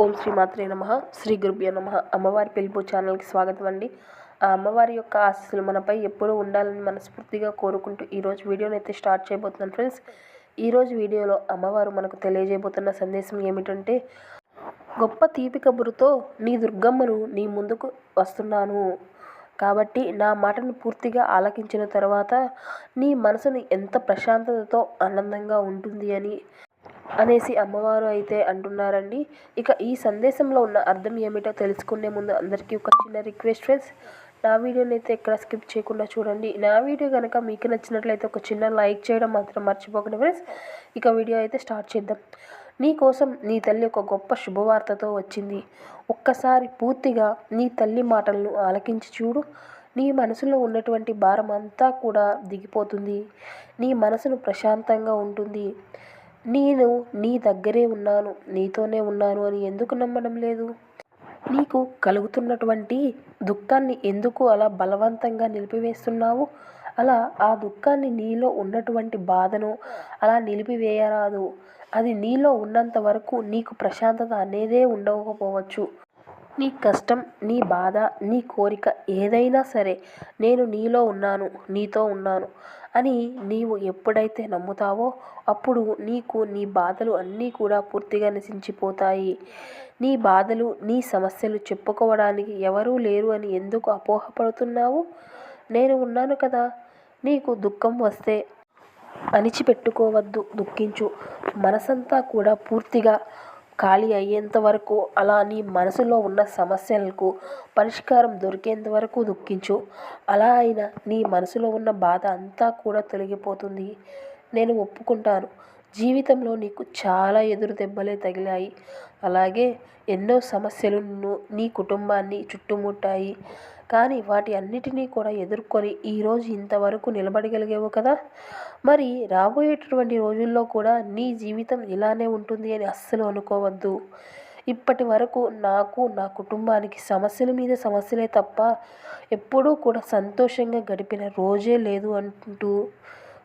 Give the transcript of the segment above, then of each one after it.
ఓం శ్రీ మాత్రే నమ. శ్రీ గురుభ్యో నమ. అమ్మవారి పిలుపు ఛానల్కి స్వాగతం అండి. ఆ అమ్మవారి యొక్క ఆశస్సులు మనపై ఎప్పుడూ ఉండాలని మనస్ఫూర్తిగా కోరుకుంటూ ఈరోజు వీడియోని అయితే స్టార్ట్ చేయబోతున్నాను ఫ్రెండ్స్. ఈరోజు వీడియోలో అమ్మవారు మనకు తెలియజేయబోతున్న సందేశం ఏమిటంటే గొప్ప తీపి కబురుతో నీ దుర్గమ్మను నీ ముందుకు వస్తున్నాను. కాబట్టి నా మాటను పూర్తిగా ఆలకించిన తర్వాత నీ మనసుని ఎంత ప్రశాంతతతో ఆనందంగా ఉంటుంది అని అనేసి అమ్మవారు అయితే అంటున్నారండి. ఇక ఈ సందేశంలో ఉన్న అర్థం ఏమిటో తెలుసుకునే ముందు అందరికీ ఒక చిన్న రిక్వెస్ట్ ఫ్రెండ్స్. నా వీడియోని అయితే ఎక్కడ స్కిప్ చేయకుండా చూడండి. నా వీడియో కనుక మీకు నచ్చినట్లయితే ఒక చిన్న లైక్ చేయడం మాత్రం మర్చిపోకండి ఫ్రెండ్స్. ఇక వీడియో అయితే స్టార్ట్ చేద్దాం. నీ కోసం నీ తల్లి ఒక గొప్ప శుభవార్తతో వచ్చింది. ఒక్కసారి పూర్తిగా నీ తల్లి మాటలను ఆలకించి చూడు. నీ మనసులో ఉన్నటువంటి భారం అంతా కూడా దిగిపోతుంది. నీ మనసును ప్రశాంతంగా ఉంటుంది. నేను నీ దగ్గరే ఉన్నాను నీతోనే ఉన్నాను అని ఎందుకు నమ్మడం లేదు? నీకు కలుగుతున్నటువంటి దుఃఖాన్ని ఎందుకు అలా బలవంతంగా నిలిపివేస్తున్నావు? అలా ఆ దుఃఖాన్ని నీలో ఉన్నటువంటి బాధను అలా నిలిపివేయరాదు. అది నీలో ఉన్నంత వరకు నీకు ప్రశాంతత అనేదే ఉండకపోవచ్చు. నీ కష్టం నీ బాధ నీ కోరిక ఏదైనా సరే నేను నీలో ఉన్నాను నీతో ఉన్నాను అని నీవు ఎప్పుడైతే నమ్ముతావో అప్పుడు నీకు నీ బాధలు అన్నీ కూడా పూర్తిగా నశించిపోతాయి. నీ బాధలు నీ సమస్యలు చెప్పుకోవడానికి ఎవరూ లేరు అని ఎందుకు అపోహపడుతున్నావు? నేను ఉన్నాను కదా నీకు దుఃఖం వస్తే అణిచిపెట్టుకోవద్దు దుఃఖించు. మనసంతా కూడా పూర్తిగా ఖాళీ అయ్యేంత వరకు అలా నీ మనసులో ఉన్న సమస్యలకు పరిష్కారం దొరికేంత వరకు దుఃఖించు. అలా అయినా నీ మనసులో ఉన్న బాధ అంతా కూడా తొలగిపోతుంది. నేను ఒప్పుకుంటాను. జీవితంలో నీకు చాలా ఎదురు దెబ్బలే తగిలాయి. అలాగే ఎన్నో సమస్యలు నిన్ను నీ కుటుంబాన్ని చుట్టుముట్టాయి. కానీ వాటి అన్నిటినీ కూడా ఎదుర్కొని ఈరోజు ఇంతవరకు నిలబడగలిగేవు కదా? మరి రాబోయేటటువంటి రోజుల్లో కూడా నీ జీవితం ఇలానే ఉంటుంది అని అస్సలు అనుకోవద్దు. ఇప్పటి వరకు నాకు నా కుటుంబానికి సమస్యల మీద సమస్యలే తప్ప ఎప్పుడూ కూడా సంతోషంగా గడిపిన రోజే లేదు అంటూ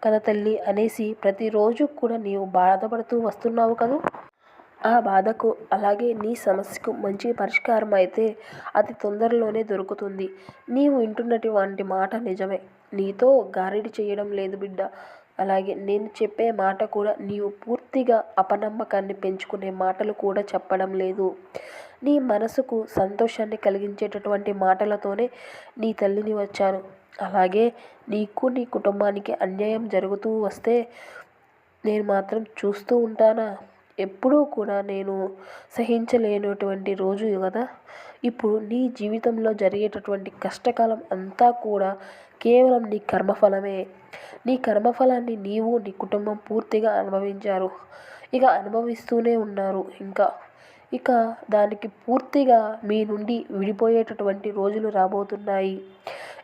కదా తల్లి అనేసి ప్రతిరోజు కూడా నీవు బాధపడుతూ వస్తున్నావు కదా? ఆ బాధకు అలాగే నీ సమస్యకు మంచి పరిష్కారం అయితే అతి తొందరలోనే దొరుకుతుంది. నీవు వింటున్నటువంటి మాట నిజమే. నీతో గారడి చేయడం లేదు బిడ్డ. అలాగే నేను చెప్పే మాట కూడా నీవు పూర్తిగా అపనమ్మకాన్ని పెంచుకునే మాటలు కూడా చెప్పడం లేదు. నీ మనసుకు సంతోషాన్ని కలిగించేటటువంటి మాటలతోనే నీ తల్లిని వచ్చాను. అలాగే నీకు నీ కుటుంబానికి అన్యాయం జరుగుతూ వస్తే నేను మాత్రం చూస్తూ ఉంటానా? ఎప్పుడూ కూడా నేను సహించలేనటువంటి రోజు కదా? ఇప్పుడు నీ జీవితంలో జరిగేటటువంటి కష్టకాలం అంతా కూడా కేవలం నీ కర్మఫలమే. నీ కర్మఫలాన్ని నీవు నీ కుటుంబం పూర్తిగా అనుభవించారు. ఇక అనుభవిస్తూనే ఉన్నారు ఇంకా. ఇక దానికి పూర్తిగా మీ నుండి విడిపోయేటటువంటి రోజులు రాబోతున్నాయి.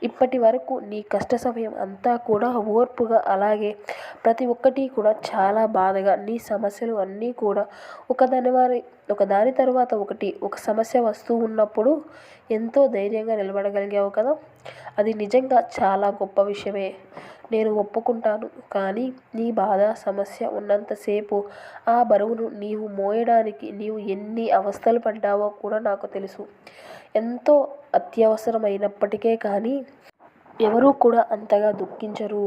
ఇప్పటి వరకు నీ కష్ట సమయం అంతా కూడా ఓర్పుగా అలాగే ప్రతి ఒక్కటి కూడా చాలా బాధగా నీ సమస్యలు అన్నీ కూడా ఒకదాని వారి ఒకదాని తర్వాత ఒకటి ఒక సమస్య వస్తూ ఉన్నప్పుడు ఎంతో ధైర్యంగా నిలబడగలిగావు కదా? అది నిజంగా చాలా గొప్ప విషయమే. నేను ఒప్పుకుంటాను కానీ నీ బాధ సమస్య ఉన్నంతసేపు ఆ బరువును నీవు మోయడానికి నీవు ఎన్ని అవస్థలు పడ్డావో కూడా నాకు తెలుసు. ఎంతో అత్యవసరమైనప్పటికే కానీ ఎవరూ కూడా అంతగా దుఃఖించరు.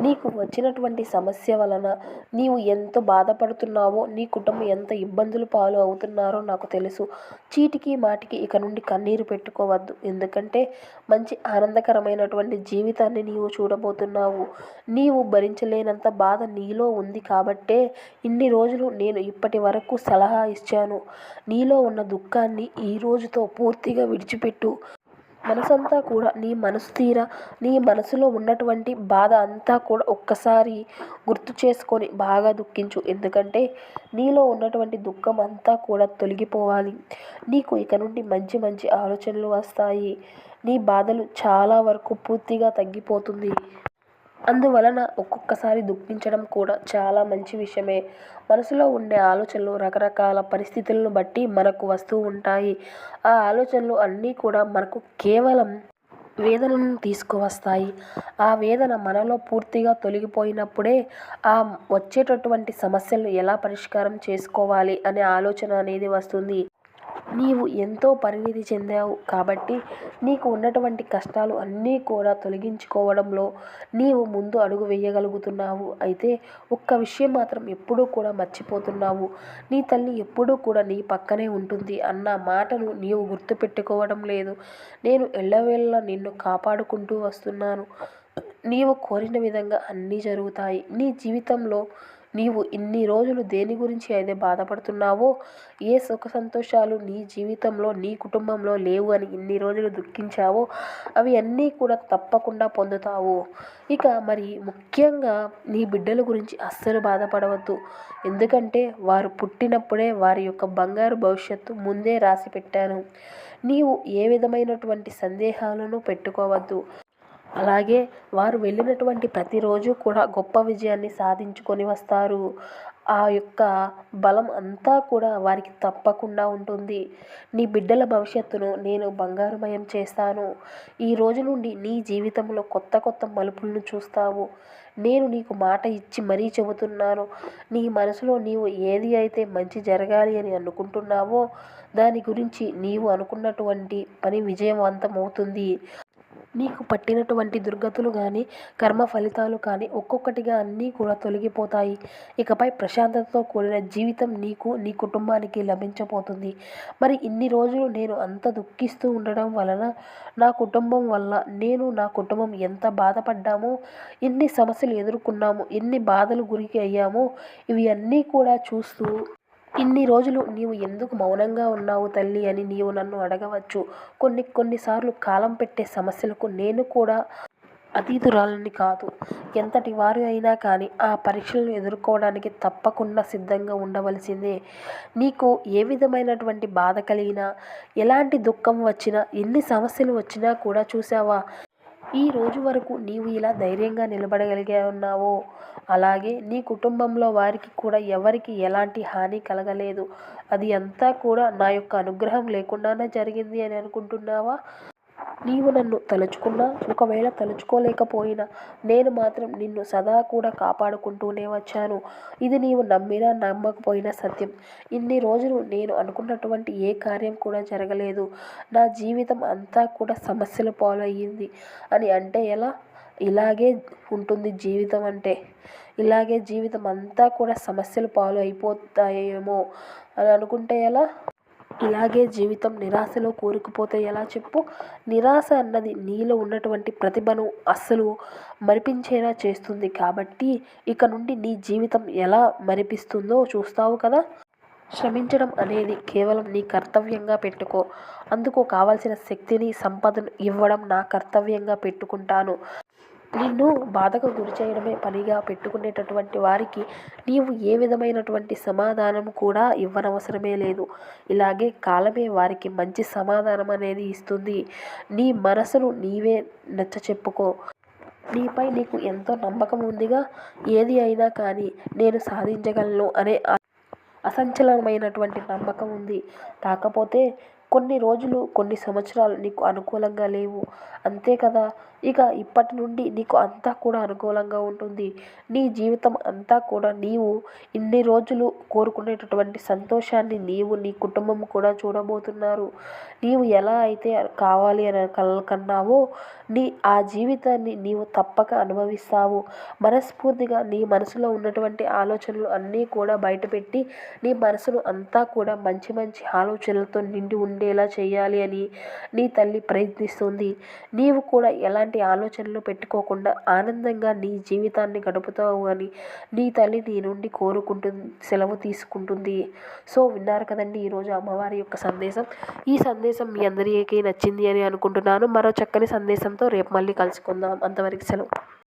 నీకు వచ్చినటువంటి సమస్య వలన నీవు ఎంత బాధపడుతున్నావో నీ కుటుంబం ఎంత ఇబ్బందులు పాలు అవుతున్నారో నాకు తెలుసు. చీటికి మాటికి ఇక నుండి కన్నీరు పెట్టుకోవద్దు. ఎందుకంటే మంచి ఆనందకరమైనటువంటి జీవితాన్ని నీవు చూడబోతున్నావు. నీవు భరించలేనంత బాధ నీలో ఉంది కాబట్టే ఇన్ని రోజులు నేను ఇప్పటి వరకు సలహా ఇచ్చాను. నీలో ఉన్న దుఃఖాన్ని ఈ రోజుతో పూర్తిగా విడిచిపెట్టు. మనసంతా కూడా నీ మనసు తీర నీ మనసులో ఉన్నటువంటి బాధ అంతా కూడా ఒక్కసారి గుర్తు చేసుకొని బాగా దుఃఖించు. ఎందుకంటే నీలో ఉన్నటువంటి దుఃఖం అంతా కూడా తొలగిపోవాలి. నీకు ఇక నుండి మంచి మంచి ఆలోచనలు వస్తాయి. నీ బాధలు చాలా వరకు పూర్తిగా తగ్గిపోతుంది. అందువలన ఒక్కొక్కసారి దుఃఖించడం కూడా చాలా మంచి విషయమే. మనసులో ఉండే ఆలోచనలు రకరకాల పరిస్థితులను బట్టి మనకు వస్తూ ఉంటాయి. ఆ ఆలోచనలు అన్నీ కూడా మనకు కేవలం వేదనను తీసుకువస్తాయి. ఆ వేదన మనలో పూర్తిగా తొలగిపోయినప్పుడే ఆ వచ్చేటటువంటి సమస్యలను ఎలా పరిష్కారం చేసుకోవాలి అనే ఆలోచన అనేది వస్తుంది. నీవు ఎంతో పరిణితి చెందావు కాబట్టి నీకు ఉన్నటువంటి కష్టాలు అన్నీ కూడా తొలగించుకోవడంలో నీవు ముందు అడుగు వేయగలుగుతున్నావు. అయితే ఒక్క విషయం మాత్రం ఎప్పుడూ కూడా మర్చిపోతున్నావు. నీ తల్లి ఎప్పుడూ కూడా నీ పక్కనే ఉంటుంది అన్న మాటను నీవు గుర్తుపెట్టుకోవడం లేదు. నేను ఎల్లవేళలా నిన్ను కాపాడుకుంటూ వస్తున్నాను. నీవు కోరిన విధంగా అన్నీ జరుగుతాయి. నీ జీవితంలో నీవు ఇన్ని రోజులు దేని గురించి అయితే బాధపడుతున్నావో ఏ సుఖ సంతోషాలు నీ జీవితంలో నీ కుటుంబంలో లేవు అని ఇన్ని రోజులు దుఃఖించావో అవి అన్నీ కూడా తప్పకుండా పొందుతావు. ఇక మరి ముఖ్యంగా నీ బిడ్డల గురించి అస్సలు బాధపడవద్దు. ఎందుకంటే వారు పుట్టినప్పుడే వారి యొక్క బంగారు భవిష్యత్తు ముందే రాసి పెట్టాను. నీవు ఏ విధమైనటువంటి సందేహాలను పెట్టుకోవద్దు. అలాగే వారు వెళ్ళినటువంటి ప్రతిరోజు కూడా గొప్ప విజయాన్ని సాధించుకొని వస్తారు. ఆ యొక్క బలం అంతా కూడా వారికి తప్పకుండా ఉంటుంది. నీ బిడ్డల భవిష్యత్తును నేను బంగారుమయం చేస్తాను. ఈ రోజు నుండి నీ జీవితంలో కొత్త కొత్త మలుపులను చూస్తావు. నేను నీకు మాట ఇచ్చి మరీ చెబుతున్నాను. నీ మనసులో నీవు ఏది అయితే మంచి జరగాలి అని అనుకుంటున్నావో దాని గురించి నీవు అనుకున్నటువంటి పని విజయవంతమవుతుంది. నీకు పట్టినటువంటి దుర్గతులు కానీ కర్మ ఫలితాలు కానీ ఒక్కొక్కటిగా అన్నీ కూడా తొలగిపోతాయి. ఇకపై ప్రశాంతతతో కూడిన జీవితం నీకు నీ కుటుంబానికి లభించబోతుంది. మరి ఇన్ని రోజులు నేను అంత దుఃఖిస్తూ ఉండడం వలన నా కుటుంబం వల్ల నేను నా కుటుంబం ఎంత బాధపడ్డామో ఎన్ని సమస్యలు ఎదుర్కొన్నాము ఎన్ని బాధలు గురికి అయ్యామో ఇవి అన్నీ కూడా చూస్తూ ఇన్ని రోజులు నీవు ఎందుకు మౌనంగా ఉన్నావు తల్లి అని నీవు నన్ను అడగవచ్చు. కొన్ని కొన్నిసార్లు కాలం పెట్టే సమస్యలకు నేను కూడా అతీతురాలని కాదు. ఎంతటి వారు అయినా కానీ ఆ పరీక్షలను ఎదుర్కోవడానికి తప్పకుండా సిద్ధంగా ఉండవలసిందే. నీకు ఏ విధమైనటువంటి బాధ కలిగినా ఎలాంటి దుఃఖం వచ్చినా ఎన్ని సమస్యలు వచ్చినా కూడా చూసావా ఈ రోజు వరకు నీవు ఇలా ధైర్యంగా నిలబడగలిగే ఉన్నావో అలాగే నీ కుటుంబంలో వారికి కూడా ఎవరికి ఎలాంటి హాని కలగలేదు. అది అంతా కూడా నా యొక్క అనుగ్రహం లేకుండానే జరిగింది అని అనుకుంటున్నావా? నీవు నన్ను తలుచుకున్నా ఒకవేళ తలుచుకోలేకపోయినా నేను మాత్రం నిన్ను సదా కూడా కాపాడుకుంటూనే వచ్చాను. ఇది నీవు నమ్మినా నమ్మకపోయినా సత్యం. ఇన్ని రోజులు నేను అనుకున్నటువంటి ఏ కార్యం కూడా జరగలేదు. నా జీవితం అంతా కూడా సమస్యల పాలయ్యింది. అని అంటే ఎలా? ఇలాగే ఉంటుంది జీవితం అంటే. ఇలాగే జీవితం అంతా కూడా సమస్యలు పాలు అయిపోతాయేమో అని అనుకుంటే ఎలా? ఇలాగే జీవితం నిరాశలో కోరుకుపోతే ఎలా చెప్పు? నిరాశ అన్నది నీలో ఉన్నటువంటి ప్రతిభను అస్సలు మరిపించేలా చేస్తుంది కాబట్టి ఇక నుండి నీ జీవితం ఎలా మరిపిస్తుందో చూస్తావు కదా? శ్రమించడం అనేది కేవలం నీ కర్తవ్యంగా పెట్టుకో. అందుకు కావాల్సిన శక్తిని సంపదను ఇవ్వడం నా కర్తవ్యంగా పెట్టుకుంటాను. నిన్ను బాధకు గురి చేయడమే పనిగా పెట్టుకునేటటువంటి వారికి నీవు ఏ విధమైనటువంటి సమాధానం కూడా ఇవ్వనవసరమే లేదు. ఇలాగే కాలమే వారికి మంచి సమాధానం అనేది ఇస్తుంది. నీ మనసును నీవే నచ్చ చెప్పుకో. నీపై నీకు ఎంతో నమ్మకం ఉందిగా. ఏది అయినా కానీ నేను సాధించగలను అనే అసంచలనమైనటువంటి నమ్మకం ఉంది. కాకపోతే కొన్ని రోజులు కొన్ని సంవత్సరాలు నీకు అనుకూలంగా లేవు. అంతే కదా? ఇక ఇప్పటి నుండి నీకు అంతా కూడా అనుకూలంగా ఉంటుంది. నీ జీవితం అంతా కూడా నీవు ఇన్ని రోజులు కోరుకునేటటువంటి సంతోషాన్ని నీవు నీ కుటుంబం కూడా చూడబోతున్నారు. నీవు ఎలా అయితే కావాలి అని కన్నావో నీ ఆ జీవితాన్ని నీవు తప్పక అనుభవిస్తావు. మనస్ఫూర్తిగా నీ మనసులో ఉన్నటువంటి ఆలోచనలు అన్నీ కూడా బయటపెట్టి నీ మనసును అంతా కూడా మంచి మంచి ఆలోచనలతో నిండి ఉండేలా చేయాలి అని నీ తల్లి ప్రయత్నిస్తుంది. నీవు కూడా ఎలాంటి ఆలోచనలు పెట్టుకోకుండా ఆనందంగా నీ జీవితాన్ని గడుపుతావు అని నీ తల్లి నీ నుండి కోరుకుంటుంది సెలవు తీసుకుంటుంది. సో విన్నారు కదండి ఈరోజు అమ్మవారి యొక్క సందేశం. ఈ సందేశం మీ అందరికీ నచ్చింది అని అనుకుంటున్నాను. మరో చక్కని సందేశంతో రేపు మళ్ళీ కలుసుకుందాం. అంతవరకు సెలవు.